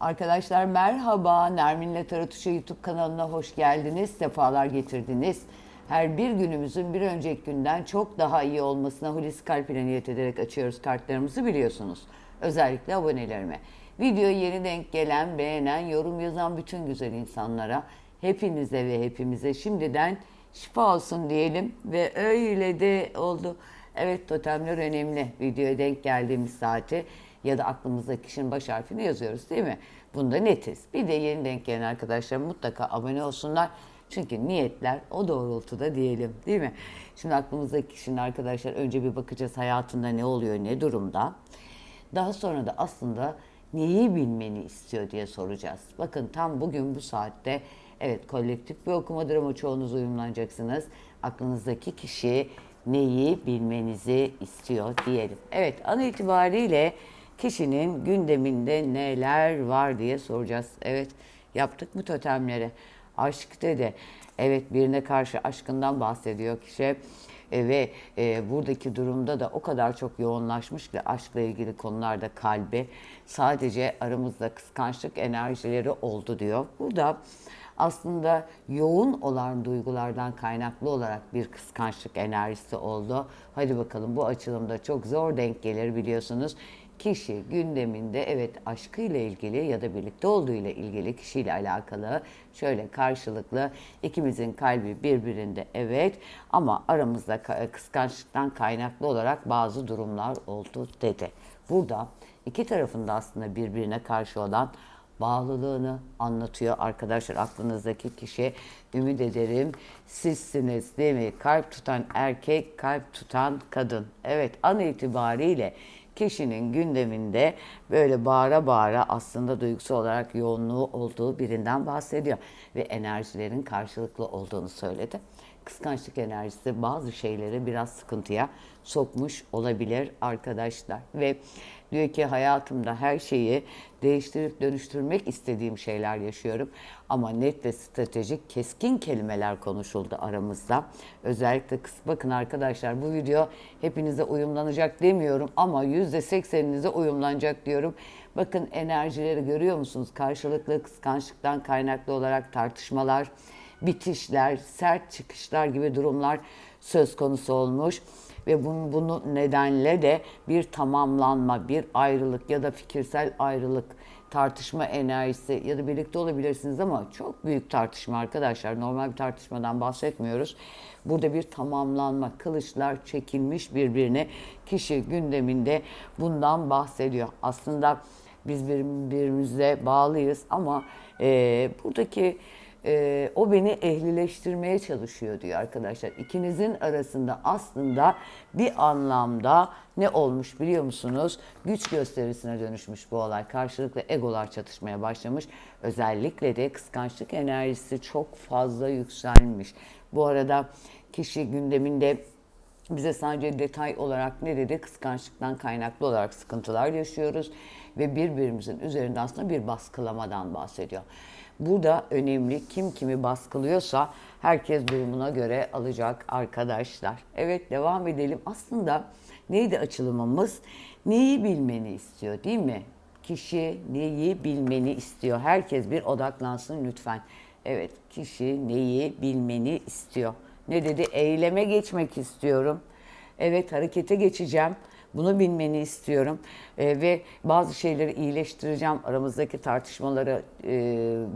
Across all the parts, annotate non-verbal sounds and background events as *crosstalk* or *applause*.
Arkadaşlar merhaba. Nermin'le Taratuşa YouTube kanalına hoş geldiniz. Sefalar getirdiniz. Her bir günümüzün bir önceki günden çok daha iyi olmasına Hulusi Kalp ile niyet ederek açıyoruz kartlarımızı biliyorsunuz. Özellikle abonelerime. Videoya yeni denk gelen, beğenen, yorum yazan bütün güzel insanlara, hepinize ve hepimize şimdiden şifa olsun diyelim ve öyle de oldu. Evet totemler önemli. Videoya denk geldiğimiz saati ya da aklımızdaki kişinin baş harfini yazıyoruz değil mi? Bunda netiz. Bir de yeni denk gelen arkadaşlar mutlaka abone olsunlar. Çünkü niyetler o doğrultuda diyelim değil mi? Şimdi aklımızdaki kişinin arkadaşlar önce bir bakacağız hayatında ne oluyor, ne durumda. Daha sonra da aslında neyi bilmeni istiyor diye soracağız. Bakın tam bugün bu saatte evet kolektif bir okumadır ama çoğunuz uyumlanacaksınız. Aklınızdaki kişi neyi bilmenizi istiyor diyelim. Evet an itibariyle kişinin gündeminde neler var diye soracağız. Evet yaptık mı totemleri? Aşk dedi. Evet birine karşı aşkından bahsediyor kişi. E, ve e, buradaki durumda da o kadar çok yoğunlaşmış ki aşkla ilgili konularda kalbi sadece aramızda kıskançlık enerjileri oldu diyor. Burada aslında yoğun olan duygulardan kaynaklı olarak bir kıskançlık enerjisi oldu. Hadi bakalım bu açılımda çok zor denk gelir biliyorsunuz kişi gündeminde evet aşkıyla ilgili ya da birlikte olduğu ile ilgili kişiyle alakalı şöyle karşılıklı ikimizin kalbi birbirinde evet ama aramızda ka- kıskançlıktan kaynaklı olarak bazı durumlar oldu dedi. Burada iki tarafında aslında birbirine karşı olan bağlılığını anlatıyor arkadaşlar. Aklınızdaki kişi ümit ederim sizsiniz değil mi? Kalp tutan erkek kalp tutan kadın. Evet an itibariyle kişinin gündeminde böyle bağıra bağıra aslında duygusal olarak yoğunluğu olduğu birinden bahsediyor ve enerjilerin karşılıklı olduğunu söyledi. Kıskançlık enerjisi bazı şeyleri biraz sıkıntıya sokmuş olabilir arkadaşlar ve diyor ki hayatımda her şeyi değiştirip dönüştürmek istediğim şeyler yaşıyorum ama net ve stratejik keskin kelimeler konuşuldu aramızda. Özellikle kıs- bakın arkadaşlar bu video hepinize uyumlanacak demiyorum ama %80'inize uyumlanacak diyorum. Bakın enerjileri görüyor musunuz? Karşılıklı kıskançlıktan kaynaklı olarak tartışmalar, bitişler, sert çıkışlar gibi durumlar söz konusu olmuş ve bunun, bunun nedenle de bir tamamlanma, bir ayrılık ya da fikirsel ayrılık, tartışma enerjisi ya da birlikte olabilirsiniz ama çok büyük tartışma arkadaşlar. Normal bir tartışmadan bahsetmiyoruz. Burada bir tamamlanma, kılıçlar çekilmiş birbirine kişi gündeminde bundan bahsediyor. Aslında biz birbirimize bağlıyız ama e, buradaki e, o beni ehlileştirmeye çalışıyor diyor arkadaşlar. İkinizin arasında aslında bir anlamda ne olmuş biliyor musunuz? Güç gösterisine dönüşmüş bu olay. Karşılıklı egolar çatışmaya başlamış. Özellikle de kıskançlık enerjisi çok fazla yükselmiş. Bu arada kişi gündeminde bize sadece detay olarak ne dedi? Kıskançlıktan kaynaklı olarak sıkıntılar yaşıyoruz ve birbirimizin üzerinde aslında bir baskılamadan bahsediyor. Burada önemli kim kimi baskılıyorsa herkes durumuna göre alacak arkadaşlar. Evet devam edelim. Aslında neydi açılımımız? Neyi bilmeni istiyor değil mi? Kişi neyi bilmeni istiyor? Herkes bir odaklansın lütfen. Evet kişi neyi bilmeni istiyor? Ne dedi? Eyleme geçmek istiyorum. Evet harekete geçeceğim. Bunu bilmeni istiyorum Ee, ve bazı şeyleri iyileştireceğim. Aramızdaki tartışmaları e,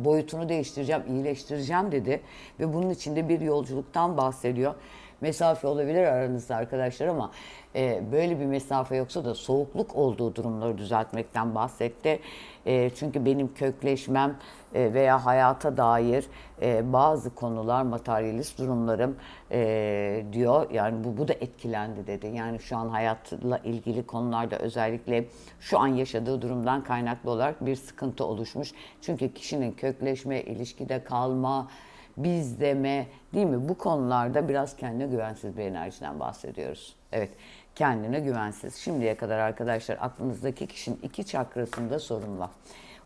boyutunu değiştireceğim, iyileştireceğim dedi. Ve bunun içinde bir yolculuktan bahsediyor. Mesafe olabilir aranızda arkadaşlar ama e, böyle bir mesafe yoksa da soğukluk olduğu durumları düzeltmekten bahsetti. E, çünkü benim kökleşmem e, veya hayata dair e, bazı konular, materyalist durumlarım e, diyor. Yani bu, bu da etkilendi dedi. Yani şu an hayatla ilgili konularda özellikle şu an yaşadığı durumdan kaynaklı olarak bir sıkıntı oluşmuş. Çünkü kişinin kökleşme, ilişkide kalma, biz deme değil mi? Bu konularda biraz kendine güvensiz bir enerjiden bahsediyoruz. Evet kendine güvensiz. Şimdiye kadar arkadaşlar aklınızdaki kişinin iki çakrasında sorun var.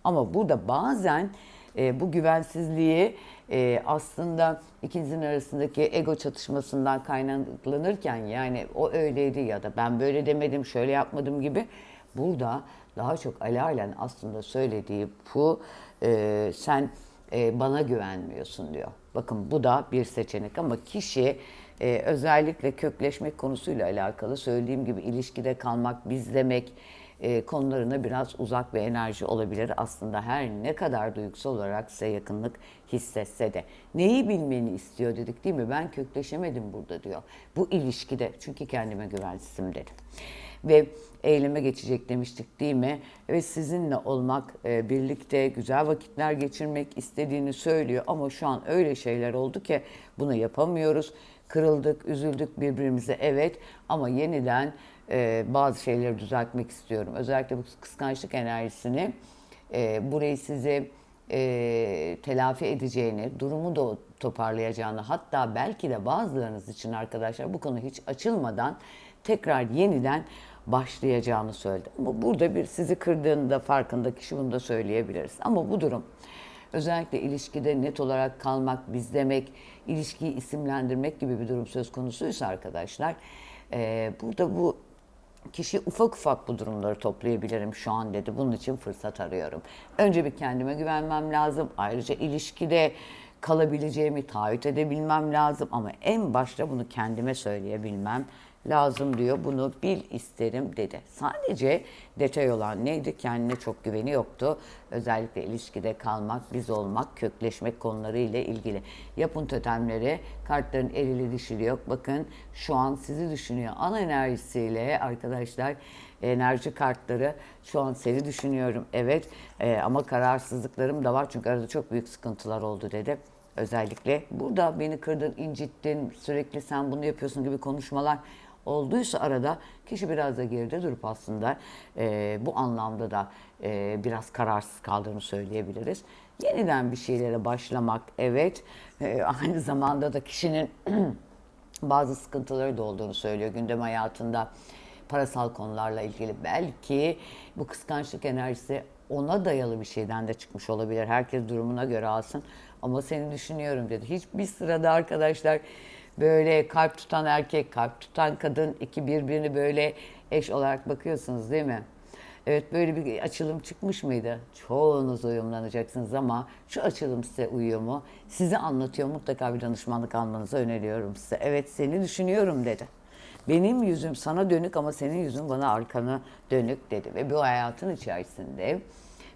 Ama burada bazen e, bu güvensizliği e, aslında ikinizin arasındaki ego çatışmasından kaynaklanırken yani o öyleydi ya da ben böyle demedim şöyle yapmadım gibi burada daha çok alalen aslında söylediği bu e, sen e, bana güvenmiyorsun diyor. Bakın bu da bir seçenek ama kişi e, özellikle kökleşmek konusuyla alakalı söylediğim gibi ilişkide kalmak, bizlemek e, konularına biraz uzak bir enerji olabilir. Aslında her ne kadar duygusal olarak size yakınlık hissetse de. Neyi bilmeni istiyor dedik değil mi? Ben kökleşemedim burada diyor. Bu ilişkide çünkü kendime güvensizim dedi. Ve eyleme geçecek demiştik değil mi? Ve sizinle olmak, e, birlikte güzel vakitler geçirmek istediğini söylüyor. Ama şu an öyle şeyler oldu ki bunu yapamıyoruz. Kırıldık, üzüldük birbirimize evet ama yeniden e, bazı şeyleri düzeltmek istiyorum. Özellikle bu kıskançlık enerjisini e, burayı size e, telafi edeceğini, durumu da toparlayacağını hatta belki de bazılarınız için arkadaşlar bu konu hiç açılmadan tekrar yeniden başlayacağını söyledi. Ama burada bir sizi kırdığında farkında kişi bunu da söyleyebiliriz. Ama bu durum özellikle ilişkide net olarak kalmak, bizlemek, ilişkiyi isimlendirmek gibi bir durum söz konusuysa arkadaşlar e, burada bu kişi ufak ufak bu durumları toplayabilirim şu an dedi. Bunun için fırsat arıyorum. Önce bir kendime güvenmem lazım. Ayrıca ilişkide kalabileceğimi taahhüt edebilmem lazım ama en başta bunu kendime söyleyebilmem lazım diyor. Bunu bil isterim dedi. Sadece detay olan neydi? Kendine çok güveni yoktu. Özellikle ilişkide kalmak, biz olmak, kökleşmek konuları ile ilgili. Yapın totemleri, kartların elili dişili yok. Bakın şu an sizi düşünüyor. Ana enerjisiyle arkadaşlar enerji kartları şu an seni düşünüyorum. Evet e, ama kararsızlıklarım da var çünkü arada çok büyük sıkıntılar oldu dedi özellikle. Burada beni kırdın, incittin, sürekli sen bunu yapıyorsun gibi konuşmalar olduysa arada kişi biraz da geride durup aslında e, bu anlamda da e, biraz kararsız kaldığını söyleyebiliriz. Yeniden bir şeylere başlamak evet e, aynı zamanda da kişinin *clears throat* bazı sıkıntıları da olduğunu söylüyor gündem hayatında parasal konularla ilgili belki bu kıskançlık enerjisi ona dayalı bir şeyden de çıkmış olabilir. Herkes durumuna göre alsın. Ama seni düşünüyorum dedi. Hiçbir sırada arkadaşlar böyle kalp tutan erkek, kalp tutan kadın iki birbirini böyle eş olarak bakıyorsunuz değil mi? Evet böyle bir açılım çıkmış mıydı? Çoğunuz uyumlanacaksınız ama şu açılım size uyuyor mu? Size anlatıyor mutlaka bir danışmanlık almanızı öneriyorum size. Evet seni düşünüyorum dedi. Benim yüzüm sana dönük ama senin yüzün bana arkanı dönük dedi. Ve bu hayatın içerisinde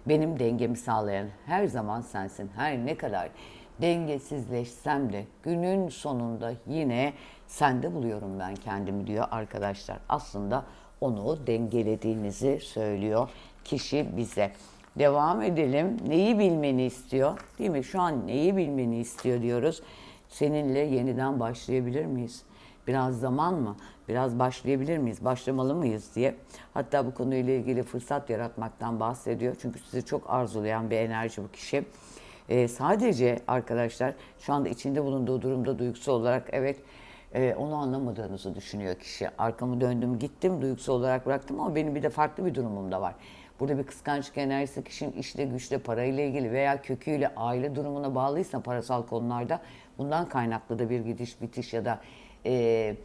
benim dengemi sağlayan her zaman sensin. Her ne kadar dengesizleşsem de günün sonunda yine sende buluyorum ben kendimi diyor arkadaşlar. Aslında onu dengelediğinizi söylüyor kişi bize. Devam edelim. Neyi bilmeni istiyor? Değil mi? Şu an neyi bilmeni istiyor diyoruz. Seninle yeniden başlayabilir miyiz? Biraz zaman mı? Biraz başlayabilir miyiz? Başlamalı mıyız diye. Hatta bu konuyla ilgili fırsat yaratmaktan bahsediyor. Çünkü sizi çok arzulayan bir enerji bu kişi. Ee, sadece arkadaşlar şu anda içinde bulunduğu durumda duygusal olarak evet e, onu anlamadığınızı düşünüyor kişi. Arkamı döndüm gittim duygusal olarak bıraktım ama benim bir de farklı bir durumum da var. Burada bir kıskançlık enerjisi kişinin işle güçle parayla ilgili veya köküyle aile durumuna bağlıysa parasal konularda bundan kaynaklı da bir gidiş bitiş ya da e,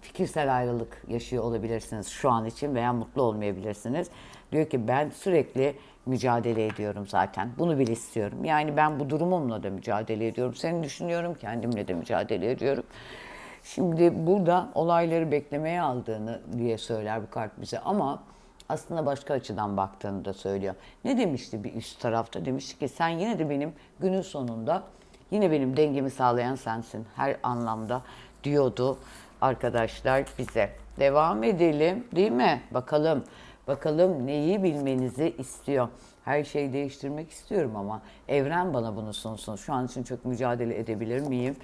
fikirsel ayrılık yaşıyor olabilirsiniz şu an için veya mutlu olmayabilirsiniz. Diyor ki ben sürekli mücadele ediyorum zaten. Bunu bile istiyorum. Yani ben bu durumumla da mücadele ediyorum. Seni düşünüyorum, kendimle de mücadele ediyorum. Şimdi burada olayları beklemeye aldığını diye söyler bu kart bize ama aslında başka açıdan baktığını da söylüyor. Ne demişti bir üst tarafta? Demişti ki sen yine de benim günün sonunda yine benim dengemi sağlayan sensin her anlamda diyordu arkadaşlar bize. Devam edelim değil mi? Bakalım. Bakalım neyi bilmenizi istiyor. Her şeyi değiştirmek istiyorum ama evren bana bunu sunsun. Şu an için çok mücadele edebilir miyim?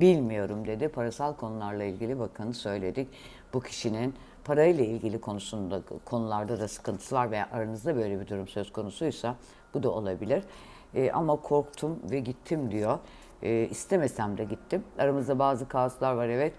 Bilmiyorum dedi. Parasal konularla ilgili bakın söyledik. Bu kişinin parayla ilgili konusunda konularda da sıkıntısı var veya aranızda böyle bir durum söz konusuysa bu da olabilir. Ee, ama korktum ve gittim diyor. Ee, istemesem de gittim. Aramızda bazı kaoslar var evet.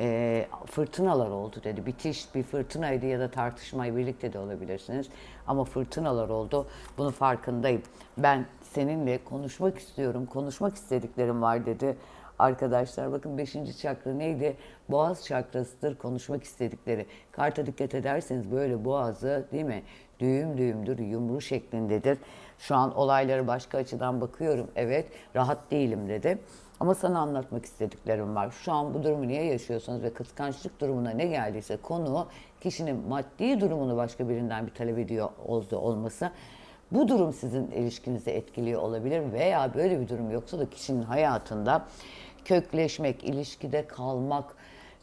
Ee, fırtınalar oldu dedi. Bitiş bir fırtınaydı ya da tartışmayı birlikte de olabilirsiniz. Ama fırtınalar oldu. Bunun farkındayım. Ben seninle konuşmak istiyorum. Konuşmak istediklerim var dedi. arkadaşlar. Bakın 5. çakra neydi? Boğaz çakrasıdır konuşmak istedikleri. Karta dikkat ederseniz böyle boğazı değil mi? Düğüm düğümdür, yumru şeklindedir. Şu an olaylara başka açıdan bakıyorum. Evet, rahat değilim dedi. Ama sana anlatmak istediklerim var. Şu an bu durumu niye yaşıyorsanız ve kıskançlık durumuna ne geldiyse konu kişinin maddi durumunu başka birinden bir talep ediyor olması bu durum sizin ilişkinizi etkiliyor olabilir veya böyle bir durum yoksa da kişinin hayatında kökleşmek, ilişkide kalmak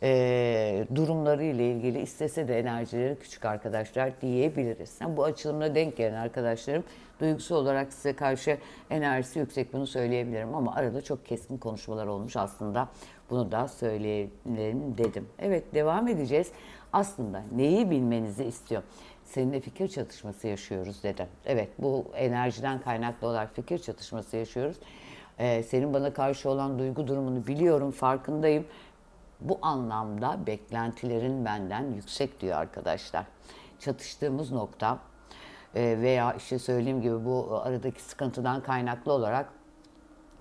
e, durumları ile ilgili istese de enerjileri küçük arkadaşlar diyebiliriz. Yani bu açılımla denk gelen arkadaşlarım duygusal olarak size karşı enerjisi yüksek bunu söyleyebilirim ama arada çok keskin konuşmalar olmuş aslında. Bunu da söyleyelim dedim. Evet devam edeceğiz. Aslında neyi bilmenizi istiyor? Seninle fikir çatışması yaşıyoruz dedim. Evet bu enerjiden kaynaklı olarak fikir çatışması yaşıyoruz. Ee, senin bana karşı olan duygu durumunu biliyorum, farkındayım. Bu anlamda beklentilerin benden yüksek diyor arkadaşlar. Çatıştığımız nokta e, veya işte söylediğim gibi bu aradaki sıkıntıdan kaynaklı olarak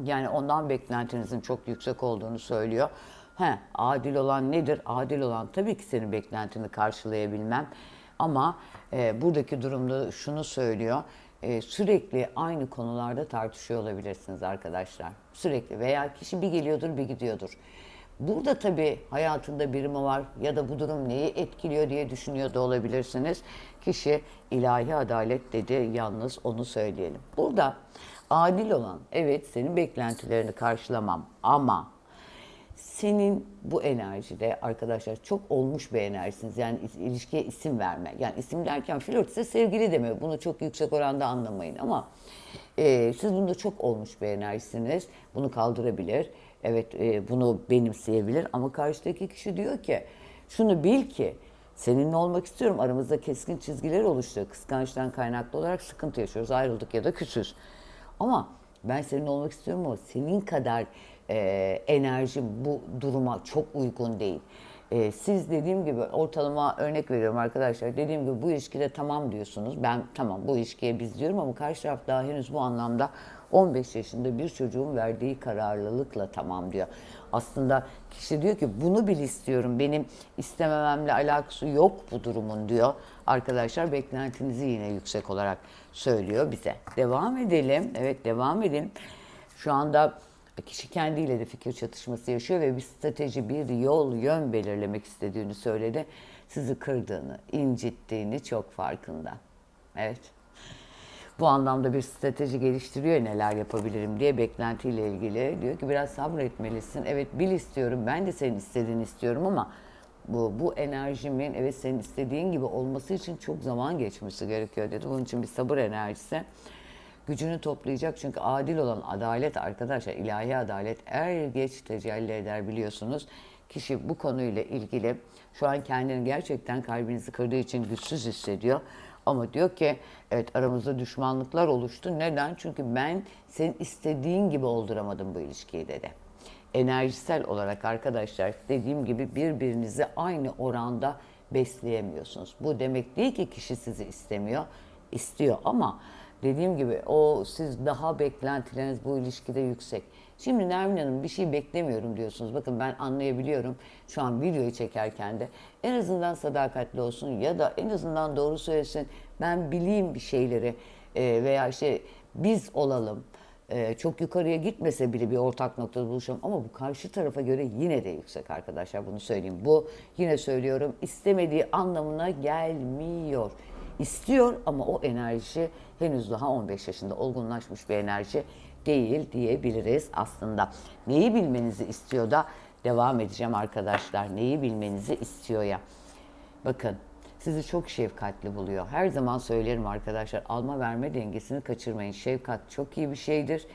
yani ondan beklentinizin çok yüksek olduğunu söylüyor. He, adil olan nedir? Adil olan tabii ki senin beklentini karşılayabilmem. Ama e, buradaki durumda şunu söylüyor. E, sürekli aynı konularda tartışıyor olabilirsiniz arkadaşlar. Sürekli veya kişi bir geliyordur bir gidiyordur. Burada tabii hayatında biri mi var ya da bu durum neyi etkiliyor diye düşünüyor da olabilirsiniz. Kişi ilahi adalet dedi yalnız onu söyleyelim. Burada adil olan evet senin beklentilerini karşılamam ama senin bu enerjide arkadaşlar çok olmuş bir enerjisiniz. Yani ilişkiye isim verme. Yani isim derken flört ise sevgili demiyor. Bunu çok yüksek oranda anlamayın ama e, siz bunda çok olmuş bir enerjisiniz. Bunu kaldırabilir. Evet e, bunu benimseyebilir ama karşıdaki kişi diyor ki şunu bil ki seninle olmak istiyorum. Aramızda keskin çizgiler oluştu. Kıskançtan kaynaklı olarak sıkıntı yaşıyoruz. Ayrıldık ya da küsüz. Ama ben seninle olmak istiyorum ama senin kadar e, enerjim bu duruma çok uygun değil. E, siz dediğim gibi ortalama örnek veriyorum arkadaşlar. Dediğim gibi bu ilişkide tamam diyorsunuz. Ben tamam bu ilişkiye biz diyorum ama karşı taraf daha henüz bu anlamda 15 yaşında bir çocuğun verdiği kararlılıkla tamam diyor. Aslında kişi diyor ki bunu bil istiyorum. Benim istemememle alakası yok bu durumun diyor. Arkadaşlar beklentinizi yine yüksek olarak söylüyor bize. Devam edelim. Evet devam edelim. Şu anda kişi kendiyle de fikir çatışması yaşıyor ve bir strateji, bir yol, yön belirlemek istediğini söyledi. Sizi kırdığını, incittiğini çok farkında. Evet. Bu anlamda bir strateji geliştiriyor neler yapabilirim diye beklentiyle ilgili. Diyor ki biraz sabretmelisin. Evet bil istiyorum. Ben de senin istediğini istiyorum ama bu, bu enerjimin evet senin istediğin gibi olması için çok zaman geçmesi gerekiyor dedi. Bunun için bir sabır enerjisi gücünü toplayacak. Çünkü adil olan adalet arkadaşlar, ilahi adalet er geç tecelli eder biliyorsunuz. Kişi bu konuyla ilgili şu an kendini gerçekten kalbinizi kırdığı için güçsüz hissediyor. Ama diyor ki evet aramızda düşmanlıklar oluştu. Neden? Çünkü ben senin istediğin gibi olduramadım bu ilişkiyi dedi. Enerjisel olarak arkadaşlar dediğim gibi birbirinizi aynı oranda besleyemiyorsunuz. Bu demek değil ki kişi sizi istemiyor. istiyor ama dediğim gibi o siz daha beklentileriniz bu ilişkide yüksek. Şimdi Nermin Hanım bir şey beklemiyorum diyorsunuz. Bakın ben anlayabiliyorum şu an videoyu çekerken de en azından sadakatli olsun ya da en azından doğru söylesin. Ben bileyim bir şeyleri e, veya işte biz olalım. E, çok yukarıya gitmese bile bir ortak noktada buluşalım ama bu karşı tarafa göre yine de yüksek arkadaşlar bunu söyleyeyim. Bu yine söylüyorum istemediği anlamına gelmiyor. İstiyor ama o enerji henüz daha 15 yaşında olgunlaşmış bir enerji değil diyebiliriz aslında. Neyi bilmenizi istiyor da devam edeceğim arkadaşlar. Neyi bilmenizi istiyor ya. Bakın sizi çok şefkatli buluyor. Her zaman söylerim arkadaşlar alma verme dengesini kaçırmayın. Şefkat çok iyi bir şeydir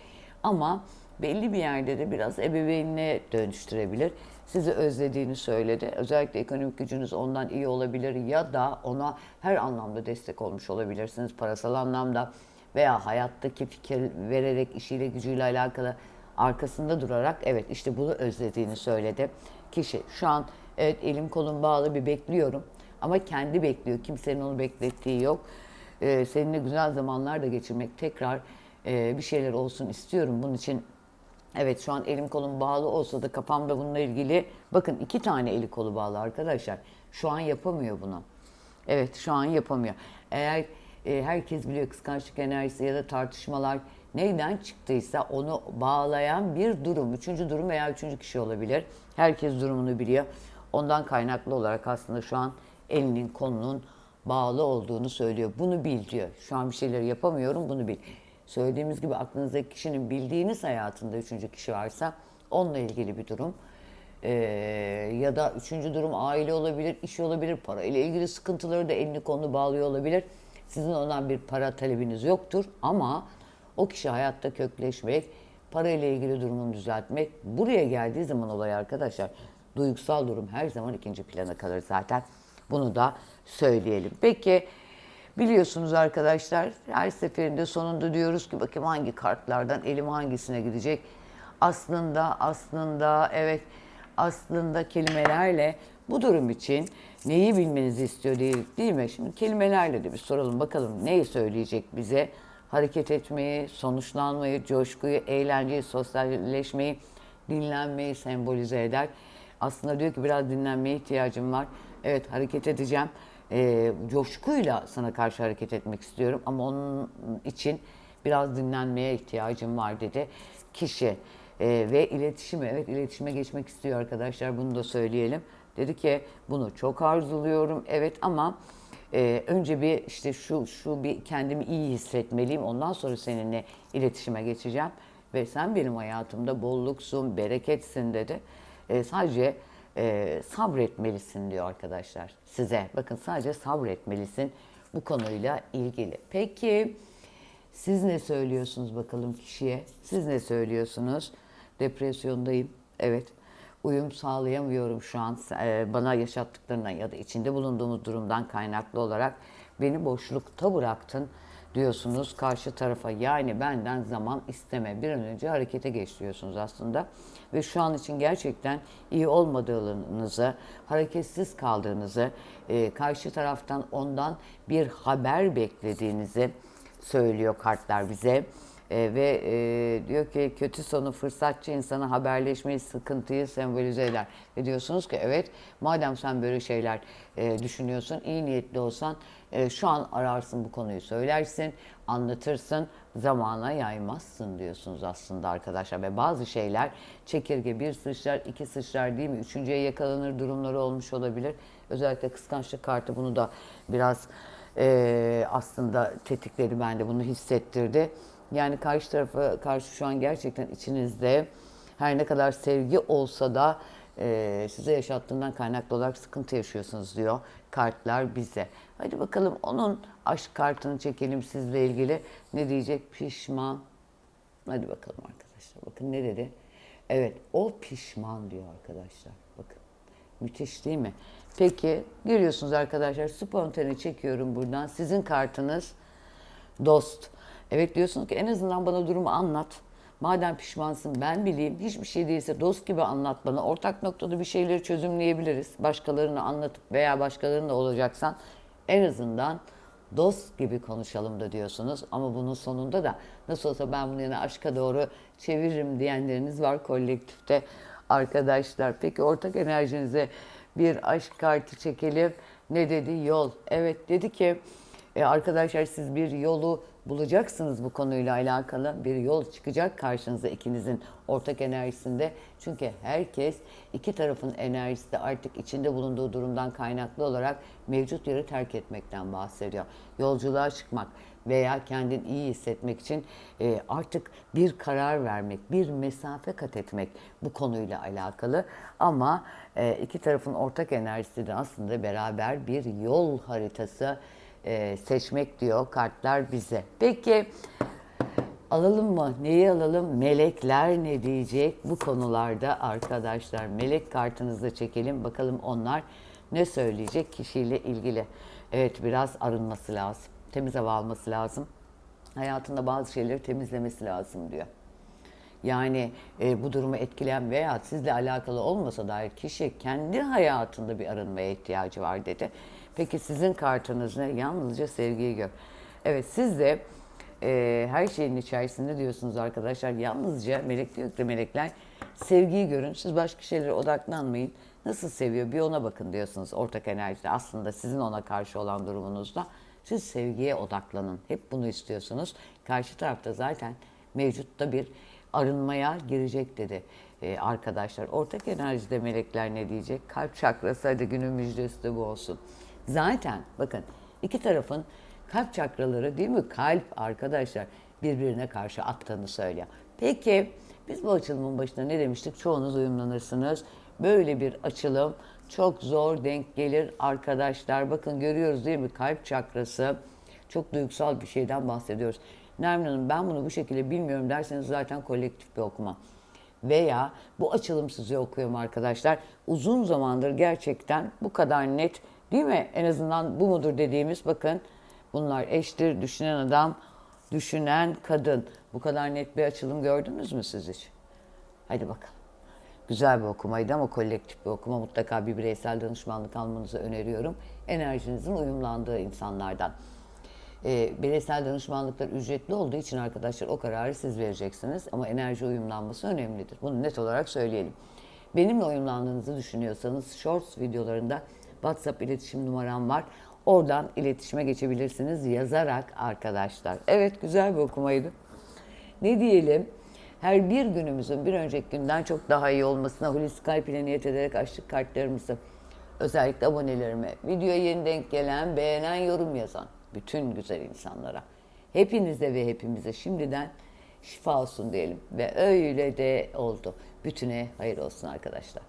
ama belli bir yerde de biraz ebeveynine dönüştürebilir. Sizi özlediğini söyledi. Özellikle ekonomik gücünüz ondan iyi olabilir ya da ona her anlamda destek olmuş olabilirsiniz. Parasal anlamda veya hayattaki fikir vererek işiyle gücüyle alakalı arkasında durarak evet işte bunu özlediğini söyledi. Kişi şu an evet elim kolum bağlı bir bekliyorum ama kendi bekliyor. Kimsenin onu beklettiği yok. Ee, seninle güzel zamanlar da geçirmek tekrar e, bir şeyler olsun istiyorum. Bunun için Evet şu an elim kolum bağlı olsa da kafamda bununla ilgili bakın iki tane eli kolu bağlı arkadaşlar. Şu an yapamıyor bunu. Evet şu an yapamıyor. Eğer e, herkes biliyor kıskançlık enerjisi ya da tartışmalar neyden çıktıysa onu bağlayan bir durum. Üçüncü durum veya üçüncü kişi olabilir. Herkes durumunu biliyor. Ondan kaynaklı olarak aslında şu an elinin kolunun bağlı olduğunu söylüyor. Bunu bil diyor. Şu an bir şeyleri yapamıyorum bunu bil. Söylediğimiz gibi aklınızdaki kişinin bildiğiniz hayatında üçüncü kişi varsa onunla ilgili bir durum. Ee, ya da üçüncü durum aile olabilir, iş olabilir, para ile ilgili sıkıntıları da elini kolunu bağlıyor olabilir. Sizin ondan bir para talebiniz yoktur ama o kişi hayatta kökleşmek, para ile ilgili durumunu düzeltmek. Buraya geldiği zaman olay arkadaşlar duygusal durum her zaman ikinci plana kalır zaten. Bunu da söyleyelim. Peki biliyorsunuz arkadaşlar her seferinde sonunda diyoruz ki bakayım hangi kartlardan elim hangisine gidecek. Aslında aslında evet aslında kelimelerle bu durum için neyi bilmenizi istiyor değil, değil mi? Şimdi kelimelerle de bir soralım bakalım neyi söyleyecek bize? Hareket etmeyi, sonuçlanmayı, coşkuyu, eğlenceyi, sosyalleşmeyi, dinlenmeyi sembolize eder. Aslında diyor ki biraz dinlenmeye ihtiyacım var. Evet hareket edeceğim. Ee, coşkuyla sana karşı hareket etmek istiyorum ama onun için biraz dinlenmeye ihtiyacım var dedi kişi. Ee, ve iletişime, evet iletişime geçmek istiyor arkadaşlar bunu da söyleyelim. Dedi ki bunu çok arzuluyorum evet ama e, önce bir işte şu şu bir kendimi iyi hissetmeliyim ondan sonra seninle iletişime geçeceğim. Ve sen benim hayatımda bolluksun, bereketsin dedi. E, sadece e, sabretmelisin diyor arkadaşlar size. Bakın sadece sabretmelisin bu konuyla ilgili. Peki siz ne söylüyorsunuz bakalım kişiye? Siz ne söylüyorsunuz? Depresyondayım. Evet. Uyum sağlayamıyorum şu an e, bana yaşattıklarından ya da içinde bulunduğumuz durumdan kaynaklı olarak beni boşlukta bıraktın diyorsunuz karşı tarafa. Yani benden zaman isteme. Bir an önce harekete geç diyorsunuz aslında. Ve şu an için gerçekten iyi olmadığınızı, hareketsiz kaldığınızı, e, karşı taraftan ondan bir haber beklediğinizi söylüyor kartlar bize. E, ve e, diyor ki kötü sonu fırsatçı insana haberleşmeyi, sıkıntıyı sembolize eder. Ve diyorsunuz ki evet madem sen böyle şeyler e, düşünüyorsun, iyi niyetli olsan e, şu an ararsın bu konuyu söylersin, anlatırsın, zamana yaymazsın diyorsunuz aslında arkadaşlar. Ve bazı şeyler çekirge bir sıçrar, iki sıçrar değil mi? Üçüncüye yakalanır durumları olmuş olabilir. Özellikle kıskançlık kartı bunu da biraz e, aslında tetikledi bende bunu hissettirdi. Yani karşı tarafa karşı şu an gerçekten içinizde her ne kadar sevgi olsa da e, size yaşattığından kaynaklı olarak sıkıntı yaşıyorsunuz diyor kartlar bize. Hadi bakalım onun aşk kartını çekelim sizle ilgili. Ne diyecek? Pişman. Hadi bakalım arkadaşlar. Bakın ne dedi? Evet o pişman diyor arkadaşlar. Bakın. Müthiş değil mi? Peki görüyorsunuz arkadaşlar spontane çekiyorum buradan. Sizin kartınız dost. Evet diyorsunuz ki en azından bana durumu anlat. Madem pişmansın ben bileyim. Hiçbir şey değilse dost gibi anlat bana. Ortak noktada bir şeyleri çözümleyebiliriz. Başkalarını anlatıp veya başkalarında olacaksan en azından dost gibi konuşalım da diyorsunuz. Ama bunun sonunda da nasıl olsa ben bunu yine aşka doğru çeviririm diyenleriniz var kolektifte arkadaşlar. Peki ortak enerjinize bir aşk kartı çekelim. Ne dedi? Yol. Evet dedi ki e, arkadaşlar siz bir yolu bulacaksınız bu konuyla alakalı. Bir yol çıkacak karşınıza ikinizin ortak enerjisinde. Çünkü herkes iki tarafın enerjisi de artık içinde bulunduğu durumdan kaynaklı olarak mevcut yeri terk etmekten bahsediyor. Yolculuğa çıkmak veya kendini iyi hissetmek için e, artık bir karar vermek, bir mesafe kat etmek bu konuyla alakalı. Ama e, iki tarafın ortak enerjisi de aslında beraber bir yol haritası e, seçmek diyor kartlar bize. Peki alalım mı? Neyi alalım? Melekler ne diyecek bu konularda arkadaşlar? Melek kartınızı çekelim bakalım onlar ne söyleyecek kişiyle ilgili. Evet biraz arınması lazım. Temiz hava alması lazım. Hayatında bazı şeyleri temizlemesi lazım diyor. Yani e, bu durumu etkileyen veya sizle alakalı olmasa dair kişi kendi hayatında bir arınmaya ihtiyacı var dedi. Peki sizin kartınız ne? Yalnızca sevgiyi gör. Evet siz de e, her şeyin içerisinde diyorsunuz arkadaşlar. Yalnızca melek diyor ki melekler sevgiyi görün. Siz başka şeylere odaklanmayın. Nasıl seviyor bir ona bakın diyorsunuz ortak enerjide. Aslında sizin ona karşı olan durumunuzda siz sevgiye odaklanın. Hep bunu istiyorsunuz. Karşı tarafta zaten mevcutta bir arınmaya girecek dedi e, arkadaşlar. Ortak enerjide melekler ne diyecek? Kalp çakrası hadi günün müjdesi de bu olsun. Zaten bakın iki tarafın kalp çakraları değil mi? Kalp arkadaşlar birbirine karşı attığını söylüyor. Peki biz bu açılımın başında ne demiştik? Çoğunuz uyumlanırsınız. Böyle bir açılım çok zor denk gelir arkadaşlar. Bakın görüyoruz değil mi? Kalp çakrası çok duygusal bir şeyden bahsediyoruz. Nermin Hanım ben bunu bu şekilde bilmiyorum derseniz zaten kolektif bir okuma. Veya bu açılım size okuyorum arkadaşlar. Uzun zamandır gerçekten bu kadar net değil mi? En azından bu mudur dediğimiz bakın bunlar eştir, düşünen adam, düşünen kadın. Bu kadar net bir açılım gördünüz mü siz hiç? Hadi bakalım. Güzel bir okumaydı ama kolektif bir okuma. Mutlaka bir bireysel danışmanlık almanızı öneriyorum. Enerjinizin uyumlandığı insanlardan. E, bireysel danışmanlıklar ücretli olduğu için arkadaşlar o kararı siz vereceksiniz. Ama enerji uyumlanması önemlidir. Bunu net olarak söyleyelim. Benimle uyumlandığınızı düşünüyorsanız Shorts videolarında WhatsApp iletişim numaram var. Oradan iletişime geçebilirsiniz yazarak arkadaşlar. Evet güzel bir okumaydı. Ne diyelim? Her bir günümüzün bir önceki günden çok daha iyi olmasına Hulusi Kalp ile niyet ederek açtık kartlarımızı. Özellikle abonelerime, videoya yeni denk gelen, beğenen, yorum yazan bütün güzel insanlara. Hepinize ve hepimize şimdiden şifa olsun diyelim. Ve öyle de oldu. Bütüne hayır olsun arkadaşlar.